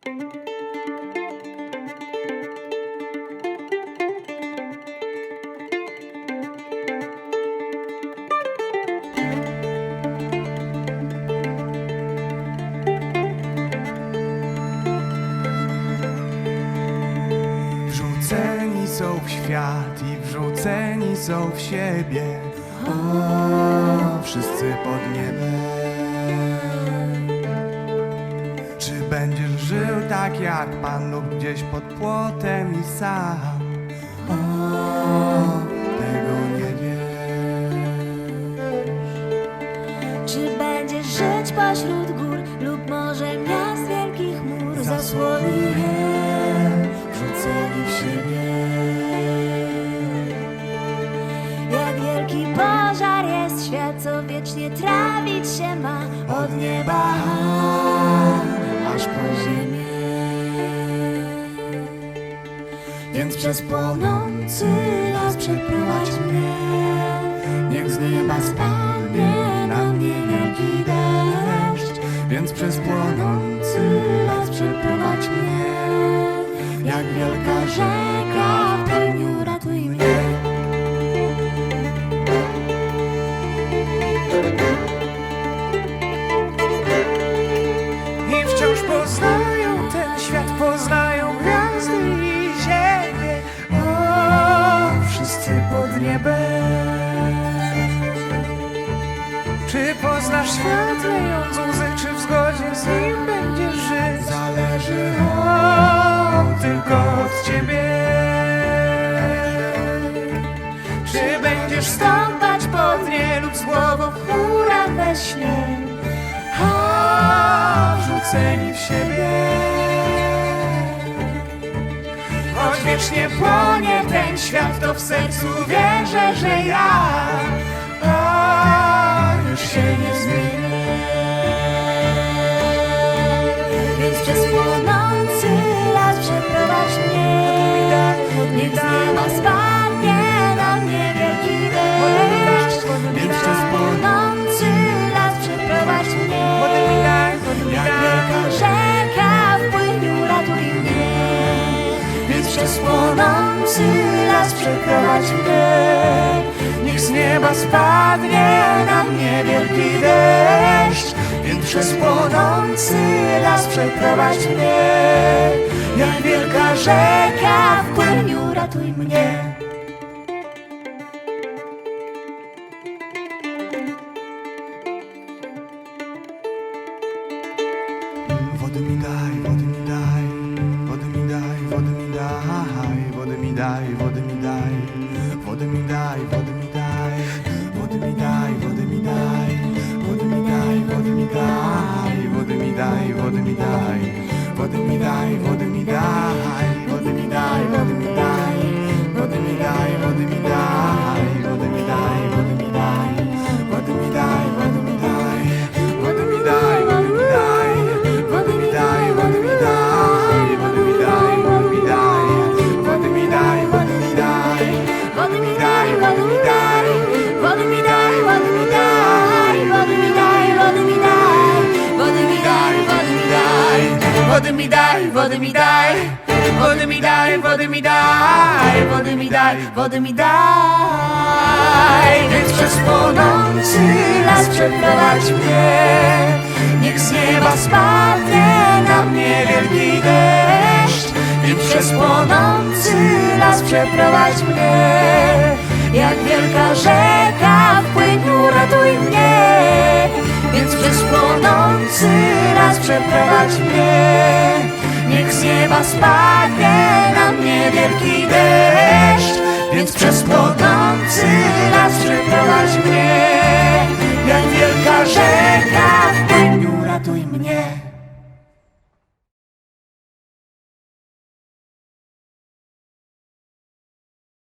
Wrzuceni są w świat i wrzuceni są w siebie. O, jak Pan lub gdzieś pod płotem i sam? O, tego nie wiesz. Czy będziesz żyć pośród gór lub może miast wielkich mur Zasłoni je, wrzuceni w siebie. Jak wielki pożar jest świat, co wiecznie trawić się ma Od nieba przez płonący las przeprowadź mnie. Niech z nieba spadnie na mnie wielki deszcz. Więc przez płonący las przeprowadź mnie. Jak wielka rzeka w pełniu ratuj mnie. Niebem. Czy poznasz świat lejąc łzy, czy w zgodzie z nim będziesz żyć? Zależy o, tylko od ciebie. Czy będziesz stąpać pod nie lub z głową w chmurach we śnie? A, wrzuceni w siebie. Choć wiecznie płonie ten świat, to w sercu wierzę, że ja płonący las mnie Niech z nieba spadnie na mnie wielki deszcz Więc przez płonący las przeprowadź mnie. Jak wielka rzeka w płyniu ratuj mnie 됩니다 이거 됩니다. Wody mi daj, wody mi daj, wody mi daj, wody mi daj, wody mi daj, wody mi daj. Więc przez płonący las przeprowadź mnie, niech z nieba spadnie na mnie wielki deszcz. Więc przez płonący las przeprowadź mnie, jak wielka rzeka w płyniu ratuj mnie. Więc przez płonący przeprowadź mnie, niech z nieba spadnie na mnie wielki deszcz. Więc przez płonący